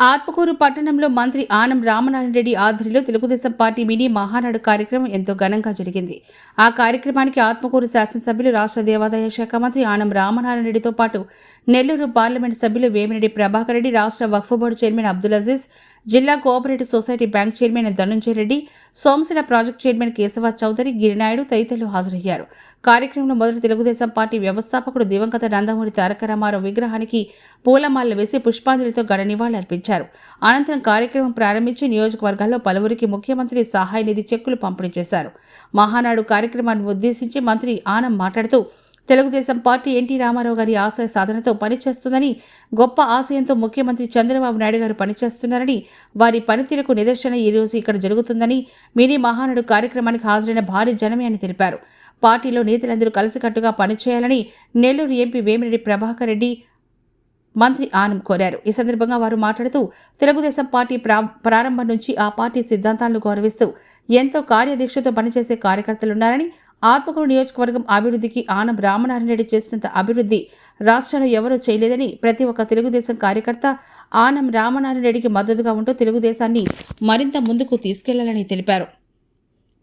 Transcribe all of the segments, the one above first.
ఆత్మకూరు పట్టణంలో మంత్రి ఆనం రామనారాయణ రెడ్డి ఆధ్వర్యంలో తెలుగుదేశం పార్టీ మినీ మహానాడు కార్యక్రమం ఎంతో ఘనంగా జరిగింది. ఆ కార్యక్రమానికి ఆత్మకూరు శాసనసభ్యులు రాష్ట్ర దేవాదాయ శాఖ మంత్రి ఆనం రామనారాయణ రెడ్డితో పాటు నెల్లూరు పార్లమెంట్ సభ్యులు వేమిరెడ్డి ప్రభాకర్ రెడ్డి రాష్ట్ర వక్ఫ్ బోర్డు చైర్మన్ అబ్దుల్ అజీజ్ జిల్లా cooperative society bank chairman Dhanunjaya Reddy Somasila project chairman Keshava Chowdary Girinaidu తదితరులు హాజరయ్యారు. కార్యక్రమంలో మొదటి తెలుగుదేశం పార్టీ వ్యవస్థాపకుడు దివంగత నందమూరి తారక రామారావు విగ్రహానికి పూలమాలలు వేసి పుష్పాంజలితో ఘన నివాళులర్పించారు అనంతరం కార్యక్రమం ప్రారంభించి నియోజకవర్గాల్లో పలువురికి ముఖ్యమంత్రి సహాయ నిధి చెక్కులు పంపిణీ చేశారు. మహానాడు కార్యక్రమాన్ని ఉద్దేశించి మంత్రి ఆనం మాట్లాడుతూ తెలుగుదేశం పార్టీ ఎన్టీ రామారావు గారి ఆశయ సాధనతో పనిచేస్తుందని గొప్ప ఆశయంతో ముఖ్యమంత్రి చంద్రబాబు నాయుడు గారు పనిచేస్తున్నారని వారి పనితీరుకు నిదర్శన ఈ రోజు ఇక్కడ జరుగుతుందని మినీ మహానుడు కార్యక్రమానికి హాజరైన భారీ జనమే అని తెలిపారు. పార్టీలో నేతలందరూ కలిసికట్టుగా పనిచేయాలని నెల్లూరు ఎంపీ వేమిరెడ్డి ప్రభాకర్ రెడ్డి మంత్రి ఆనం కోరారు. ఈ సందర్భంగా వారు మాట్లాడుతూ తెలుగుదేశం పార్టీ ప్రా- ప్రారంభం నుంచి ఆ పార్టీ సిద్ధాంతాలను గౌరవిస్తూ ఎంతో కార్యదీక్షతో పనిచేసే కార్యకర్తలున్నారని ఆత్మకూరు నియోజకవర్గం అభివృద్ధికి ఆనం రామనారాయణరెడ్డి చేసినంత అభివృద్ధి రాష్ట్రంలో ఎవరూ చేయలేదని ప్రతి ఒక్క తెలుగుదేశం కార్యకర్త ఆనం రామనారాయణరెడ్డికి మద్దతుగా ఉంటూ తెలుగుదేశాన్ని మరింత ముందుకు తీసుకెళ్ళాలని తెలిపారు.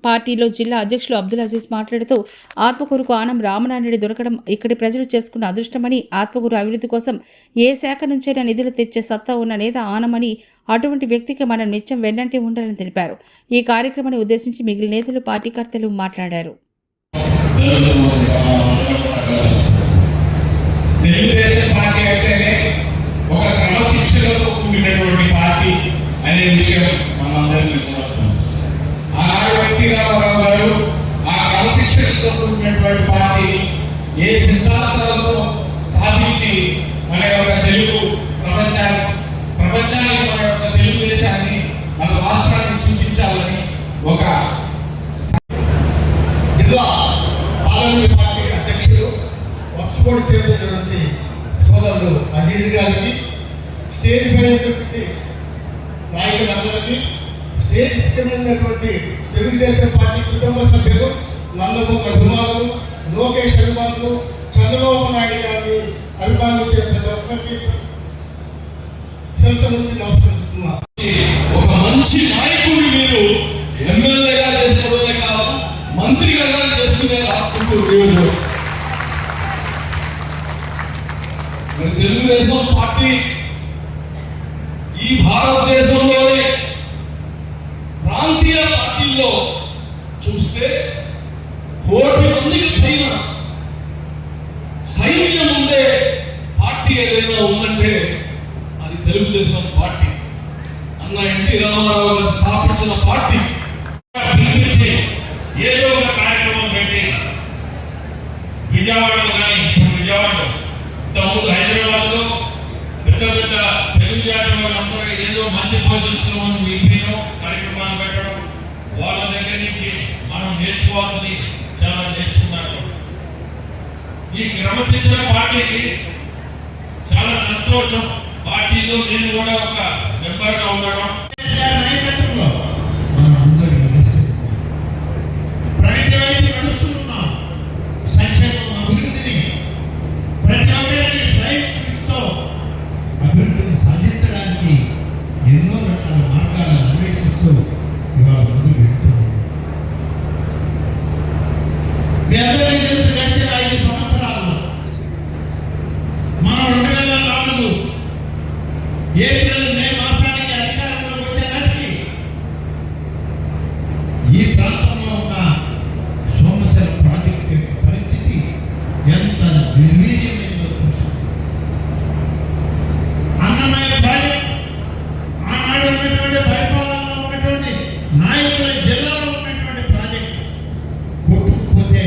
పార్టీలో జిల్లా అధ్యక్షులు అబ్దుల్ అజీజ్ మాట్లాడుతూ ఆత్మకూరుకు ఆనం రామనారాయణరెడ్డి దొరకడం ఇక్కడి ప్రజలు చేసుకున్న అదృష్టమని ఆత్మకూరు అభివృద్ధి కోసం ఏ శాఖ నుంచైనా నిధులు తెచ్చే సత్తా ఉన్న నేత ఆనమని అటువంటి వ్యక్తికి మనం నిత్యం వెన్నంటి ఉండాలని తెలిపారు. ఈ కార్యక్రమాన్ని ఉద్దేశించి మిగిలిన నేతలు పార్టీకర్తలు మాట్లాడారు. తెలుగుదేశం పార్టీ అంటేనే ఒక క్రమశిక్షణతో కూడినటువంటి పార్టీ అనే విషయం మనందరికీ కూడా తెలుసు. ఆనాడు ఎన్టీ రామారావు గారు ఆ క్రమశిక్షణతో కూడినటువంటి పార్టీని ఏ సిద్ధాంతాలతో స్థాపించి మన యొక్క తెలుగు ప్రపంచాన్ని ప్రపంచానికి మన యొక్క తెలుగుదేశాన్ని మన రాష్ట్రాన్ని చూపించాలని ఒక జిల్లా పార్లమెంట్ పార్టీ అధ్యక్షుడు వక్స్బోర్డ్ చేరినటువంటి సోదరుడు అజీజ్ గారికి స్టేజ్ పై ఉన్నటువంటి నాయకులందరికీ స్టేజ్ ఉన్నటువంటి తెలుగుదేశం పార్టీ కుటుంబ సభ్యులు నందమూరి అభిమానులు లోకేష్ అభిమానులు చంద్రబాబు నాయుడు గారిని అభిమానించే ప్రతి ఒక్కరికి శిరస నుంచి నమస్కరిస్తున్నా. ఒక మంచి నాయకుడు మీరు ఎమ్మెల్యేగా చేసుకోవడమే కాదు మంత్రిగా చేసుకునే ఆత్మకూరు మరి తెలుగుదేశం పార్టీ ఈ భారతదేశంలోనే ప్రాంతీయ పార్టీల్లో చూస్తే కోటి మందికి పైన సైన్యం ఉండే పార్టీ ఏదైనా ఉందంటే అది తెలుగుదేశం పార్టీ. అన్న ఎన్టీ రామారావు గారు స్థాపించిన పార్టీ. వాళ్ళందరూ ఏదో మంచి పొజిషన్స్లో ఉన్న ఎంపీనో కార్యక్రమాలు పెట్టడం వాళ్ళ దగ్గర నుంచి మనం నేర్చుకోవాల్సింది చాలా నేర్చుకున్నారు. ఈ క్రమశిక్షణ పార్టీకి చాలా సంతోషం. పార్టీలో నేను కూడా ఒక మెంబర్గా ఉండడం. నాయకత్వంలో. ప్రగతి వైపు నడుస్తున్నాం సంక్షేమం అభివృద్ధిని ప్రతి ఒక్కరికి స్వయంతో అభివృద్ధిని సాధించడానికి ఎన్నో రకాల మార్గాలను అన్వేషిస్తూ ఇవాళ ముందుకు వెళ్తున్నాం మీ అందరికీ తెలుసు గడిచిన ఐదు సంవత్సరాల్లో మనం రెండు వేల నాలుగు ఏప్రిల్ మే మాసానికి అధికారంలోకి వచ్చే నాటికి ఈ ప్రాంతంలో ఉన్న సోమశిల ప్రాజెక్టు యొక్క పరిస్థితి ఎంత నిర్వీర్యమైందో చూసాం అన్నమయ్య ప్రాజెక్ట్ ఆనాడు ఉన్నటువంటి పరిపాలనలో ఉన్నటువంటి నాయకుల జిల్లాలో ఉన్నటువంటి ప్రాజెక్టు కొట్టుకుపోతే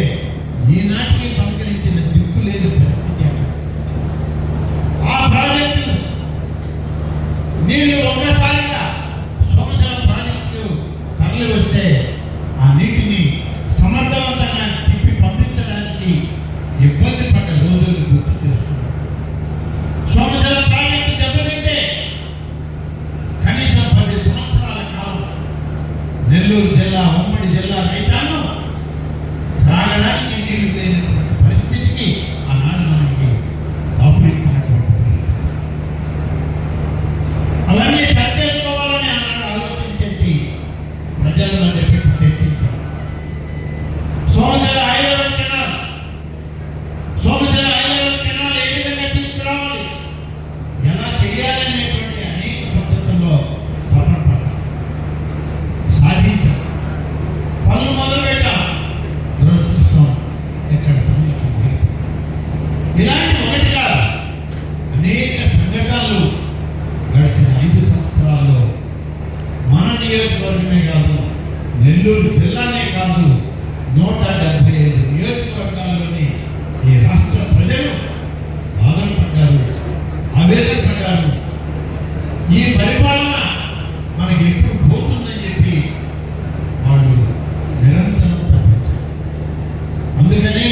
ఈనాటికి పలకరించిన దిక్కు లేదు పరిస్థితి అక్కడ. ఆ ప్రాజెక్టు నీళ్ళు ఒక్కసారిగా సోమశిల ప్రాజెక్టు తరలి ఆ నీటిని సమర్థవంతంగా తిప్పి పంపించడానికి ఇబ్బంది పడ్డ రోజులు గుర్తు చేస్తున్నారు సోమశిల ప్రాజెక్టు దెబ్బతింటే కనీసం పది సంవత్సరాల కాలం నెల్లూరు జిల్లా ఉమ్మడి జిల్లా రైతాంగం త్రాగడానికి నీళ్ళు లేనటువంటి పరిస్థితికి ఆనాడు మనకి దాపురించినటువంటి అవన్నీ వ్యతిరేకంగా అనేక సంఘటనలు గడిచిన ఐదు సంవత్సరాల్లో మన నియోజకవర్గమే కాదు నెల్లూరు జిల్లానే కాదు నూట డెబ్బై ఐదు నియోజకవర్గాల్లోని ఈ రాష్ట్ర ప్రజలు బాధన పడ్డారు ఆవేదన పడ్డారు. ఈ పరిపాలన మనకి ఎప్పుడు పోతుందని చెప్పి వాళ్ళు నిరంతరం తప్పించారు అందుకని